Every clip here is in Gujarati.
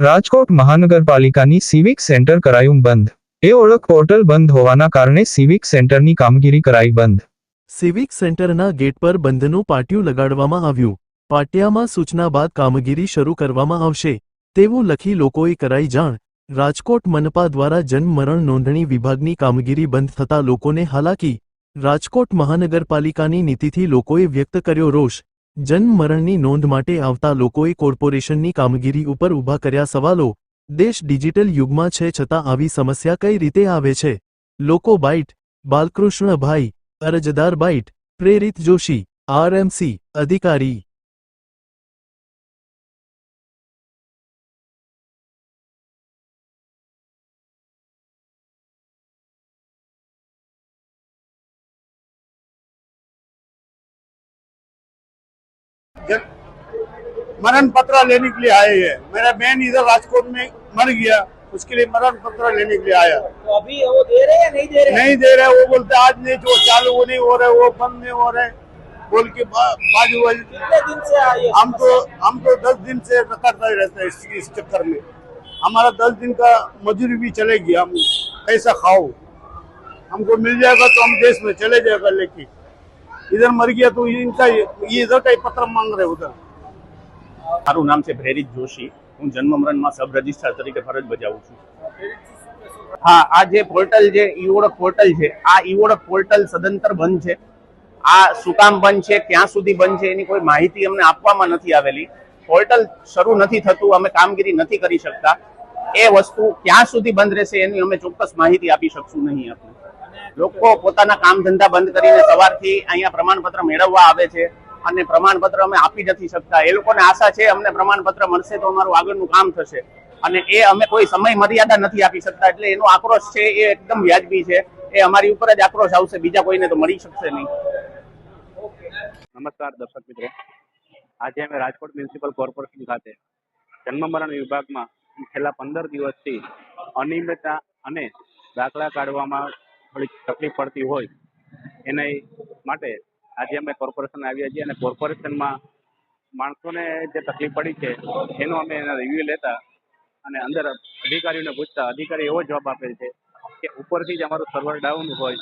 રાજકોટ મહાનગરપાલિકાની સિવિક સેન્ટર કરાયું બંધ. એ ઓળખ પોર્ટલ બંધ હોવાના કારણે સિવિક સેન્ટરની કામગીરી કરાઈ બંધ. સિવિક સેન્ટરના ગેટ પર બંધનું પાટિયું લગાડવામાં આવ્યું. પાટિયામાં સૂચના બાદ કામગીરી શરૂ કરવામાં આવશે. તેવું લખી લોકોએ કરાઈ જાણ. રાજકોટ મનપા દ્વારા જન્મ મરણ નોંધણી વિભાગની કામગીરી બંધ થતા લોકોને હાલાકી. રાજકોટ મહાનગરપાલિકાની નીતિથી લોકોએ વ્યક્ત કર્યો રોષ. જન્મ મરણની નોંધ માટે આવતા લોકોએ કોર્પોરેશનની કામગીરી ઉપર ઊભા કર્યા સવાલો. દેશ ડિજિટલ યુગમાં છે છતાં આવી સમસ્યા કઈ રીતે આવે છે? લોકો બાઇટ, બાલકૃષ્ણભાઈ, અરજદાર બાઇટ, પ્રેરિત જોશી, આરએમસી, અધિકારી. मरण पत्र लेने के लिए आए हैं। मेरा बहन इधर राजकोट में मर गया उसके लिए मरण पत्र लेने के लिए आया। तो अभी वो दे रहे हैं नहीं दे रहे? नहीं दे रहे वो बोलते आज नहीं जो चालू वो नहीं हो रहे वो बंद नहीं हो रहे। बोल के बाजू बाजू। कितने दिन से हम तो हम तो दस दिन से करता ही रहता है इस, चक्कर में। हमारा दस दिन का मजूरी भी चलेगी हम कैसा खाओ हमको मिल जाएगा तो हम देश में चले जाएगा लेके। इधर मर गया तो इनका ये इधर का ही पत्र मांग रहे उधर મારું નામ છે પ્રેરિત જોશી હું જન્મ મરણમાં સબ રજિસ્ટ્રાર તરીકે ફરજ બજાવું છું હા આ જે પોર્ટલ છે ઈ ઓળખ પોર્ટલ છે આ ઈ ઓળખ પોર્ટલ સદંતર બંધ છે આ શું કામ બંધ છે ક્યાં સુધી બંધ છે એની કોઈ માહિતી અમને આપવામાં નથી આવેલી પોર્ટલ શરૂ નથી થતું અમે કામગીરી નથી કરી શકતા એ વસ્તુ ક્યાં સુધી બંધ રહેશે એની અમે ચોક્કસ માહિતી આપી શકશું નહીં આપણે લોકો પોતાના કામ ધંધા બંધ કરીને સવારથી અહીંયા પ્રમાણપત્ર મેળવવા આવે છે અને પ્રમાણપત્ર અમે આપી નથી શકતા. એ લોકોને આશા છે અમને પ્રમાણપત્ર મળશે તો અમારું આગળનું કામ થશે. અને એ અમે કોઈ સમય મર્યાદા નથી આપી શકતા એટલે એનો આક્રોશ છે એ એકદમ વ્યાજબી છે. એ અમારી ઉપર જ આક્રોશ આવશે. બીજા કોઈને તો મળી શકશે નહીં. નમસ્કાર દર્શક મિત્રો. આજે અમે રાજકોટ મ્યુનિસિપલ કોર્પોરેશન ખાતે જન્મ મરણ વિભાગમાં છેલ્લા પંદર દિવસથી અનિયમિતતા અને દાખલા કાઢવામાં થોડીક તકલીફ પડતી હોય એને માટે આજે અમે કોર્પોરેશન આવ્યા છીએ અને કોર્પોરેશનમાં માણસોને જે તકલીફ પડી છે, એનો અમે એના રિવ્યુ લેતા અને અંદર અધિકારીઓને પૂછતા. અધિકારી એવો જવાબ આપે છે કે ઉપરથી જ અમારું સર્વર ડાઉન હોય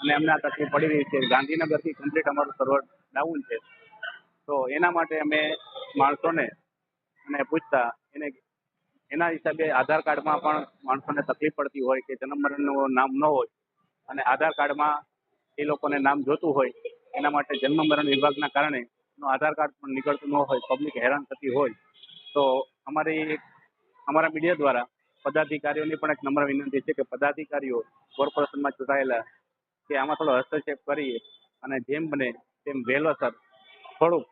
અને અમને આ તકલીફ પડી રહી છે. ગાંધીનગરથી કમ્પ્લીટ અમારું સર્વર ડાઉન છે. તો એના માટે અમે માણસોને અને પૂછતા એને એના હિસાબે આધાર કાર્ડમાં પણ માણસોને તકલીફ પડતી હોય કે જન્મ મરણનું નામ ન હોય અને આધાર કાર્ડમાં એ લોકોને નામ જોતું હોય, એના માટે જન્મ મરણ વિભાગના કારણે આધાર કાર્ડ પણ નીકળતું ન હોય પબ્લિક હેરાન થતી હોય. તો અમારી અમારા મીડિયા દ્વારા પદાધિકારીઓની પણ એક નમ્ર વિનંતી છે કે પદાધિકારીઓ કોર્પોરેશનમાં ચૂંટાયેલા કે આમાં થોડો હસ્તક્ષેપ કરી અને જેમ બને તેમ વહેલોસર થોડુંક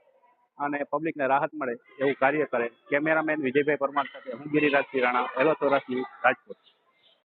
અને પબ્લિકને રાહત મળે એવું કાર્ય કરે. કેમેરામેન વિજયભાઈ પરમાર સાથે હું ગિરિરાજસિંહ રાણા વહેલો ચોરાસી રાજકોટ.